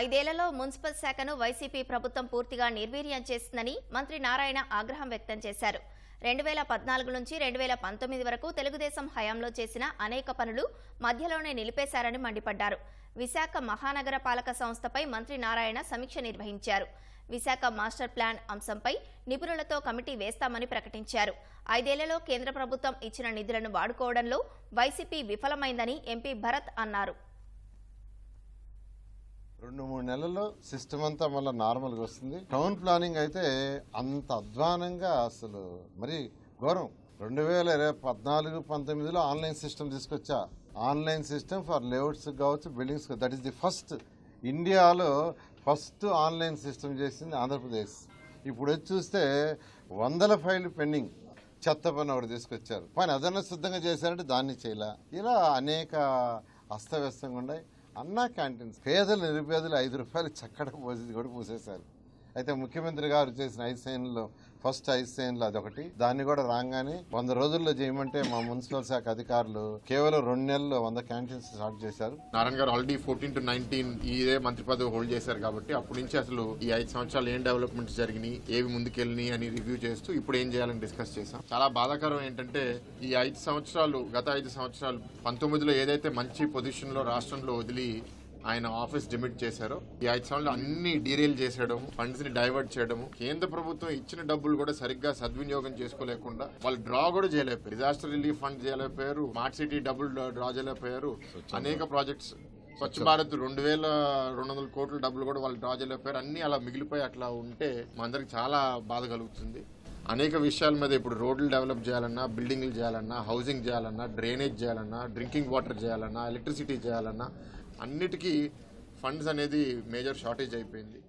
ఐదేళ్ళలో municipal శాఖను YCP ప్రభుత్వం పూర్తిగా నిర్వీర్యం చేసిందని మంత్రి నారాయణ ఆగ్రహం వ్యక్తం చేశారు. రెండు వేల పద్నాలుగు నుంచి రెండు వేల పంతొమ్మిది వరకు తెలుగుదేశం హయాంలో చేసిన అనేక పనులు మధ్యలోనే నిలిపేశారని మండిపడ్డారు. విశాఖ మహానగర పాలక సంస్థపై మంత్రి నారాయణ సమీక్ష నిర్వహించారు. విశాఖ మాస్టర్ ప్లాన్ అంశంపై నిపుణులతో కమిటీ వేస్తామని ప్రకటించారు. ఐదేళ్ళలో కేంద్ర ప్రభుత్వం ఇచ్చిన నిధులను వాడుకోవడంలో వైసీపీ విఫలమైందని ఎంపీ భరత్ అన్నారు. రెండు మూడు నెలల్లో సిస్టమ్ అంతా మళ్ళీ నార్మల్గా వస్తుంది. టౌన్ ప్లానింగ్ అయితే అంత అధ్వానంగా అసలు మరి ఘోరం. రెండు వేల ఇరవై పద్నాలుగు పంతొమ్మిదిలో ఆన్లైన్ సిస్టమ్ తీసుకొచ్చా? ఆన్లైన్ సిస్టమ్ ఫర్ లేఅవుట్స్ కావచ్చు buildings that is the first ఇండియాలో ఫస్ట్ ఆన్లైన్ సిస్టమ్ చేసింది ఆంధ్రప్రదేశ్. ఇప్పుడు వచ్చి చూస్తే వందల ఫైళ్ళు పెండింగ్. చెత్త పని ఒకటి తీసుకొచ్చారు. పని అదన శుద్ధంగా చేశారంటే దాన్ని చేయలే. ఇలా అనేక అస్తవ్యస్తంగా ఉన్నాయి. అన్నా క్యాంటీన్స్ పేదలు నిరుపేదలు ఐదు రూపాయలు చక్కడ పోసి కూడా పూసేశారు అయితే ముఖ్యమంత్రి గారు చేసిన ఐదు ఫస్ట్ ఐదు అదొకటి. దాన్ని కూడా రాగానే వంద రోజుల్లో చేయమంటే మా మున్సిపల్ శాఖ అధికారులు కేవలం రెండు నెలల్లో వంద క్యాంటీన్స్ స్టార్ట్ చేశారు. నారాయణ గారు ఆల్రెడీ ఫోర్టీన్ టు నైన్టీన్ ఇదే మంత్రి పదవి హోల్డ్ చేశారు కాబట్టి అప్పటి నుంచి అసలు ఈ ఐదు సంవత్సరాలు ఏం డెవలప్మెంట్స్ జరిగినాయి ఏవి ముందుకెళ్ళినాయి అని రివ్యూ చేస్తూ ఇప్పుడు ఏం చేయాలని డిస్కస్ చేశాం. చాలా బాధాకరం ఏంటంటే ఈ ఐదు సంవత్సరాలు గత ఐదు సంవత్సరాలు పంతొమ్మిదిలో ఏదైతే మంచి పొజిషన్లో రాష్ట్రంలో వదిలి ఆయన ఆఫీస్ డిమిట్ చేశారో. ఈ ఐదు సంవత్సరాలు అన్ని డీరేల్ చేసేయడం ఫండ్స్ని డైవర్ట్ చేయడం కేంద్ర ప్రభుత్వం ఇచ్చిన డబ్బులు కూడా సరిగ్గా సద్వినియోగం చేసుకోలేకుండా వాళ్ళు డ్రా కూడా చేయలేకపోయారు. డిజాస్టర్ రిలీఫ్ ఫండ్ చేయలేకపోయారు. స్మార్ట్ సిటీ డబ్బులు డ్రా చేయలేకపోయారు. అనేక ప్రాజెక్ట్స్ స్వచ్ఛ భారత్ రెండు వేల రెండు వందల కోట్ల డబ్బులు కూడా వాళ్ళు డ్రా చేయలేకపోయారు. అన్ని అలా మిగిలిపోయి అట్లా ఉంటే మా చాలా బాధ కలుగుతుంది. అనేక విషయాల మీద ఇప్పుడు రోడ్లు డెవలప్ చేయాలన్నా బిల్డింగ్లు చేయాలన్నా హౌసింగ్ చేయాలన్నా డ్రైనేజ్ చేయాలన్నా డ్రింకింగ్ వాటర్ చేయాలన్నా ఎలక్ట్రిసిటీ చేయాలన్నా అన్నిటికీ ఫండ్స్ అనేది మేజర్ షార్టేజ్ అయిపోయింది.